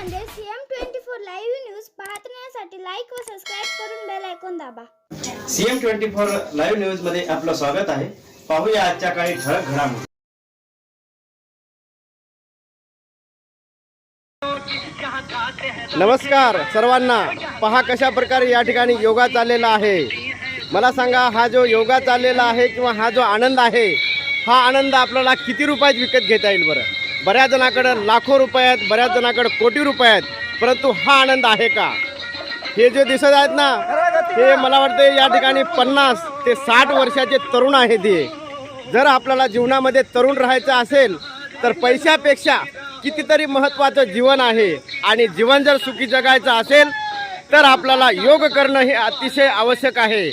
Nanded CM twenty four live news पाहण्यासाठी like व subscribe करून बेल ऐकून दाबा. सीएम ट्वेंटी फोर लाईव्ह न्यूजमध्ये आपलं स्वागत आहे. पाहूया आजच्या काही ठळक घडामोडी. नमस्कार सर्वांना. पहा कशा प्रकारे या ठिकाणी योगा चाललेला आहे. मला सांगा हा जो योगा चाललेला आहे किंवा हा जो आनंद आहे हा आनंद आपल्याला किती रुपयात विकत घेता येईल बरं? बऱ्याच जणाकडं लाखो रुपये आहेत बऱ्याच जणाकडं कोटी रुपये आहेत परंतु हा आनंद आहे का? हे जे दिसत आहेत ना हे मला वाटतं या ठिकाणी पन्नास ते साठ वर्षाचे तरुण आहेत हे. जर आपल्याला जीवनामध्ये तरुण राहायचं असेल तर पैशापेक्षा कितीतरी महत्त्वाचं जीवन आहे. आणि जीवन जर सुखी जगायचं असेल तर आपल्याला योग करणं हे अतिशय आवश्यक आहे.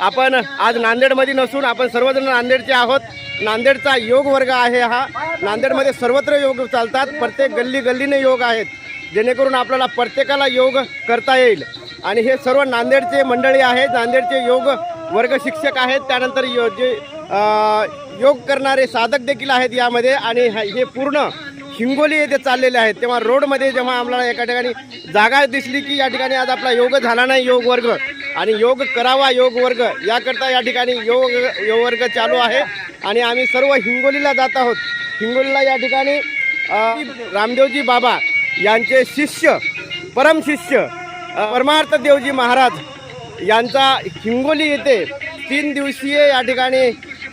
आपण आज नांदेडमध्ये नसून आपण सर्वजण नांदेडचे आहोत. नांदेडचा योग वर्ग आहे हा. नांदेडमध्ये सर्वत्र योग चालतात. प्रत्येक गल्ली गल्लीने योग आहेत. जेणेकरून आपल्याला प्रत्येकाला योग करता येईल. आणि हे सर्व नांदेडचे मंडळी आहेत. नांदेडचे योग वर्ग शिक्षक आहेत. त्यानंतर यो जे योग करणारे साधक देखील आहेत यामध्ये. आणि हे पूर्ण हिंगोली येथे चाललेले आहेत. तेव्हा रोडमध्ये जेव्हा आम्हाला एका ठिकाणी जागा दिसली की या ठिकाणी आज आपला योग झाला नाही योग वर्ग. आणि योग करावा योग वर्ग याकरता या ठिकाणी योग योग वर्ग चालू आहे. आणि आम्ही सर्व हिंगोलीला जात आहोत. हिंगोलीला या ठिकाणी रामदेवजी बाबा यांचे शिष्य परमशिष्य परमार्थ देवजी महाराज यांचा हिंगोली येथे तीन दिवसीय या ठिकाणी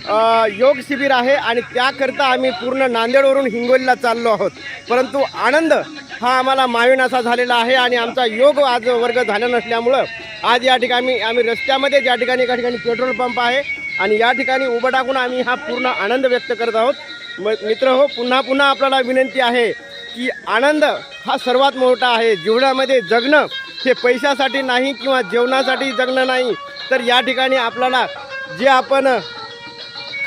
योग शिबिर आहे आणि त्याकरता आम्ही पूर्ण नांदेडवरून हिंगोलीला चाललो आहोत. परंतु आनंद हा आम्हाला माविन असा झालेला आहे आणि आमचा योग आज वर्ग झाला नसल्यामुळं आज या ठिकाणी आम्ही रस्त्यामध्ये ज्या ठिकाणी एका ठिकाणी पेट्रोल पंप आहे आणि या ठिकाणी उभं टाकून आम्ही हा पूर्ण आनंद व्यक्त करत आहोत. म- मित्र हो पुन्हा पुन्हा आपल्याला विनंती आहे की आनंद हा सर्वात मोठा आहे. जीवनामध्ये जगणं हे पैशासाठी नाही किंवा जेवणासाठी जगणं नाही तर या ठिकाणी आपल्याला जे आपण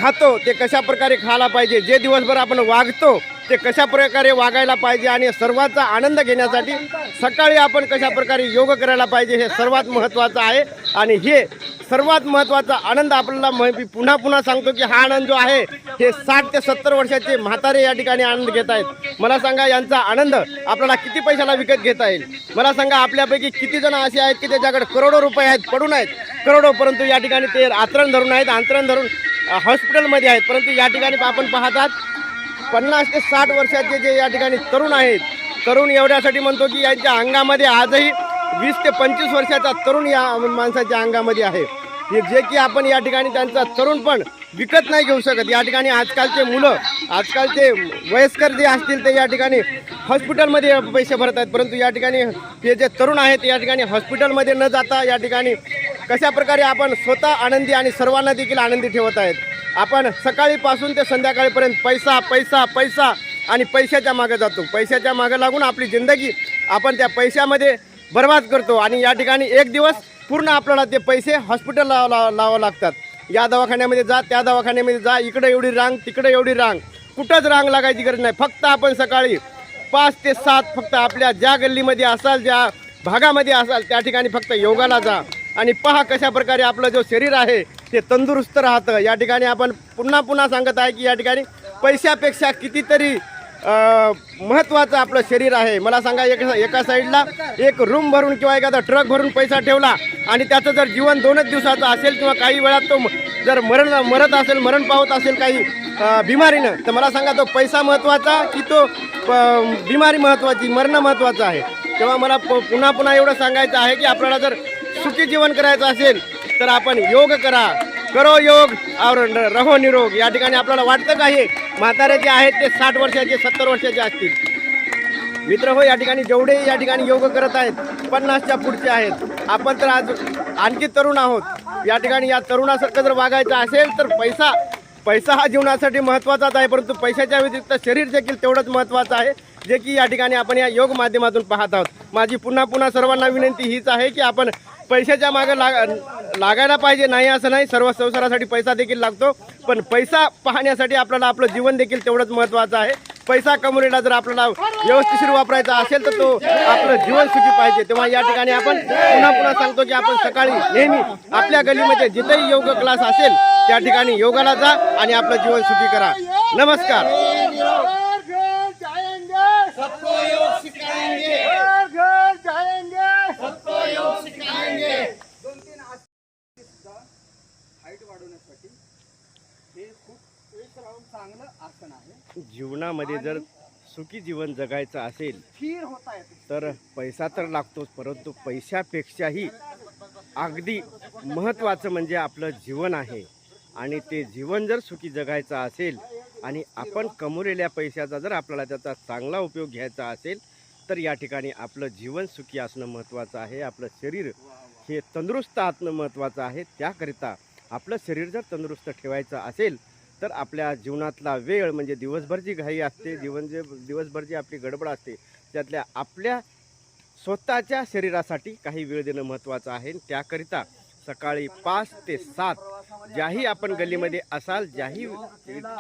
खातो ते कशा प्रकारे खायला पाहिजे जे दिवसभर आपण वागतो ते कशा प्रकारे वागायला पाहिजे आणि सर्वांचा आनंद घेण्यासाठी सकाळी आपण कशा प्रकारे योग करायला पाहिजे हे सर्वात महत्त्वाचं आहे. आणि हे सर्वात महत्त्वाचा आनंद आपल्याला मी पुन्हा पुन्हा सांगतो की हा आनंद जो आहे हे साठ ते सत्तर वर्षाचे म्हातारे या ठिकाणी आनंद घेत आहेत. मला सांगा यांचा आनंद आपल्याला किती पैशाला विकत घेता येईल? मला सांगा आपल्यापैकी किती जण असे आहेत की त्याच्याकडे करोडो रुपये आहेत पडून आहेत? करोडो परंतु या ठिकाणी ते आतरण धरून आहेत आंतरण धरून हॉस्पिटलमध्ये आहेत. परंतु या ठिकाणी आपण पाहतात पन्नास ते साठ वर्षाचे जे या ठिकाणी तरुण आहेत तरुण एवढ्यासाठी म्हणतो की यांच्या अंगामध्ये आजही वीस ते पंचवीस वर्षाचा तरुण या माणसाच्या अंगामध्ये आहे. हे जे की आपण या ठिकाणी त्यांचा तरुण पण विकत नाही घेऊ शकत. या ठिकाणी आजकालचे मुलं आजकालचे वयस्कर जे असतील ते या ठिकाणी हॉस्पिटलमध्ये पैसे भरत आहेत. परंतु या ठिकाणी हे जे तरुण आहेत या ठिकाणी हॉस्पिटलमध्ये न जाता या ठिकाणी कशा प्रकारे आपण स्वतः आनंदी आणि सर्वांना देखील आनंदी ठेवत आहेत? आपण सकाळीपासून ते संध्याकाळपर्यंत पैसा पैसा पैसा आणि पैशाच्या मागे जातो. पैशाच्या मागे लागून आपली जिंदगी आपण त्या पैशामध्ये बर्बाद करतो आणि या ठिकाणी एक दिवस पूर्ण आपल्याला ते पैसे हॉस्पिटल लावा लावावं लागतात. या दवाखान्यामध्ये जा त्या दवाखान्यामध्ये जा इकडे एवढी रांग तिकडे एवढी रांग. कुठंच रांग लागायची गरज नाही. फक्त आपण सकाळी पाच ते सात फक्त आपल्या ज्या गल्लीमध्ये असाल ज्या भागामध्ये असाल त्या ठिकाणी फक्त योगाला जा. आणि पहा कशा प्रकारे आपलं जो शरीर आहे ते तंदुरुस्त राहतं. या ठिकाणी आपण पुन्हा पुन्हा सांगत आहे की या ठिकाणी पैशापेक्षा कितीतरी महत्त्वाचं आपलं शरीर आहे. मला सांगा एक एका साईडला एक रूम भरून किंवा एखादा ट्रक भरून पैसा ठेवला आणि त्याचं जर जीवन दोनच दिवसाचं असेल किंवा काही वेळात तो जर मरण मरत असेल मरण पावत असेल काही बिमारीनं तर मला सांगा तो पैसा महत्त्वाचा की तो बिमारी महत्त्वाची मरणं महत्त्वाचं आहे? तेव्हा मला प- पुन्हा पुन्हा एवढं सांगायचं आहे की आपल्याला जर सुखी जीवन करायचं असेल तर आपण योग करा. करो योग और रहो निरोग. या ठिकाणी आपल्याला वाटतं का हे? म्हातारे जे आहेत ते साठ वर्षाचे सत्तर वर्षाचे असतील. मित्र हो या ठिकाणी जेवढे या ठिकाणी योग करत आहेत पन्नासच्या पुढचे आहेत. आपण तर आज आणखी तरुण आहोत. या ठिकाणी या तरुणासारखं जर वागायचं असेल तर पैसा पैसा हा जीवनासाठी महत्त्वाचाच आहे परंतु पैशाच्या व्यतिरिक्त शरीर देखील तेवढंच महत्त्वाचं आहे. जे की या ठिकाणी आपण या योग माध्यमातून पाहत आहोत. माझी पुन्हा पुन्हा सर्वांना विनंती हीच आहे की आपण पैशाच्या मागं लाग लागायला पाहिजे नाही असं नाही सर्व संसारासाठी पैसा देखील लागतो. पण पैसा पाहण्यासाठी आपल्याला आपलं जीवन देखील तेवढंच महत्त्वाचं आहे. पैसा कमवलेला जर आपल्याला व्यवस्थित वापरायचा असेल तर तो आपलं जीवन सुखी पाहिजे. तेव्हा या ठिकाणी आपण पुन्हा पुन्हा सांगतो की आपण सकाळी नेहमी आपल्या गलीमध्ये जिथेही योग क्लास असेल त्या ठिकाणी योगाला जा आणि आपलं जीवन सुखी करा. नमस्कार. वाढवण्यासाठी हे खूप एक राऊंड चांगलं आसन आहे. जीवनामध्ये जर सुखी जीवन जगायचं असेल स्थिर होता येते. तर पैसा तर लागतोच परंतु पैशापेक्षाही अगदी महत्त्वाचं म्हणजे आपलं जीवन आहे. आणि ते जीवन जर सुखी जगायचं असेल आणि आपण कमवलेल्या पैशाचा जर आपल्याला त्याचा चांगला उपयोग घ्यायचा असेल तर या ठिकाणी आपलं जीवन सुखी असणं महत्त्वाचं आहे. आपलं शरीर हे तंदुरुस्त असणं महत्त्वाचं आहे. त्याकरिता आपलं शरीर जर तंदुरुस्त ठेवायचं असेल तर आपल्या जीवनातला वेळ म्हणजे दिवसभर जी घाई असते जीवन जे दिवसभर जी आपली गडबड असते त्यातल्या आपल्या स्वतःच्या शरीरासाठी काही वेळ देणं महत्त्वाचं आहे. त्याकरिता सकाळी पाच ते सात ज्याही आपण गल्लीमध्ये असाल ज्याही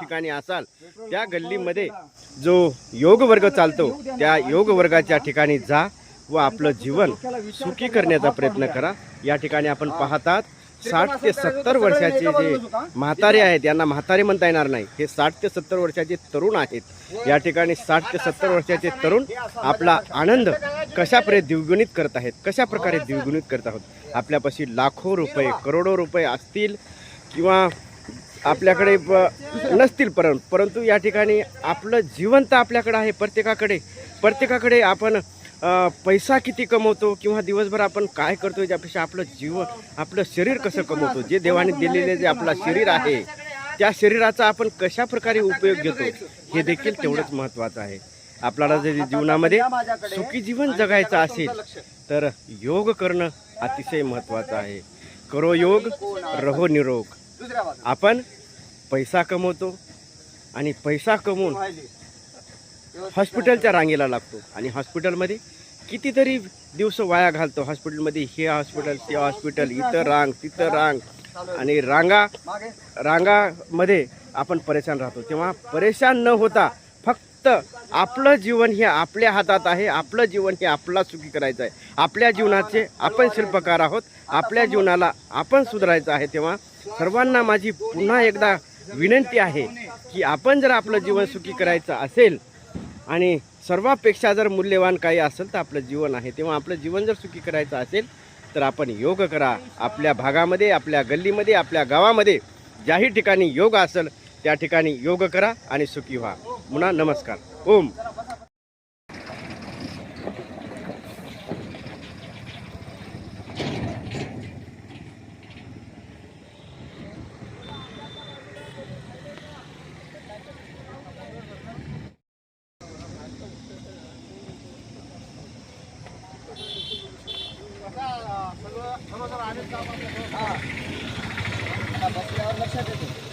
ठिकाणी असाल त्या गल्लीमध्ये जो योग वर्ग चालतो त्या योग वर्गाच्या ठिकाणी जा व आपलं जीवन सुखी करण्याचा प्रयत्न करा. या ठिकाणी आपण पाहतात साठ ते सत्तर वर्षाचे जे म्हातारे आहेत यांना म्हातारे म्हणता येणार नाही. हे साठ ते सत्तर वर्षाचे तरुण आहेत. या ठिकाणी साठ ते सत्तर वर्षाचे तरुण आपला आनंद कशाप्रकारे द्विगुणित करत आहेत? कशा प्रकारे द्विगुणित करत आहोत? आपल्यापाशी लाखो रुपये करोडो रुपये असतील किंवा आपल्याकडे नसतील परं परंतु या ठिकाणी आपलं जीवन तर आपल्याकडं आहे प्रत्येकाकडे. प्रत्येकाकडे आपण पैसा किती कमवतो किंवा दिवसभर आपण काय करतो यापेक्षा आपलं जीवन आपलं शरीर कसं कमवतो? जे देवाने दिलेले जे आपलं शरीर आहे त्या शरीराचा आपण कशा प्रकारे उपयोग घेतो? हे देखील तेवढंच महत्त्वाचं आहे. आपल्याला जर जीवनामध्ये सुखी जीवन जगायचं असेल तर योग करणं अतिशय महत्त्वाचं आहे. करो योग रहो निरोग. आपण पैसा कमवतो आणि पैसा कमवून हॉस्पिटलच्या रांगेला लागतो. आणि हॉस्पिटलमध्ये कितीतरी दिवस वाया घालतो. हॉस्पिटलमध्ये हे हॉस्पिटल ते हॉस्पिटल इथं रांग तिथं रांग. आणि रांगा रांगामध्ये आपण परेशान राहतो. तेव्हा परेशान न होता फक्त आपलं जीवन हे आपल्या हातात आहे. आपलं जीवन हे आपला सुखी करायचं आहे. आपल्या जीवनाचे आपण शिल्पकार आहोत. आपल्या जीवनाला आपण सुधारायचं आहे. तेव्हा सर्वांना माझी पुन्हा एकदा विनंती आहे की आपण जर आपलं जीवन सुखी करायचं असेल आणि सर्वापेक्षा जर मूल्यवान काही असेल तर आपलं जीवन आहे. तेव्हा आपलं जीवन जर सुखी करायचं असेल तर आपण योग करा. आपल्या भागामध्ये आपल्या गल्लीमध्ये आपल्या गावामध्ये ज्याही ठिकाणी योग असेल त्या ठिकाणी योग करा आणि सुखी व्हा. पुन्हा नमस्कार. ओम. હા. બસ લક્ષ હતું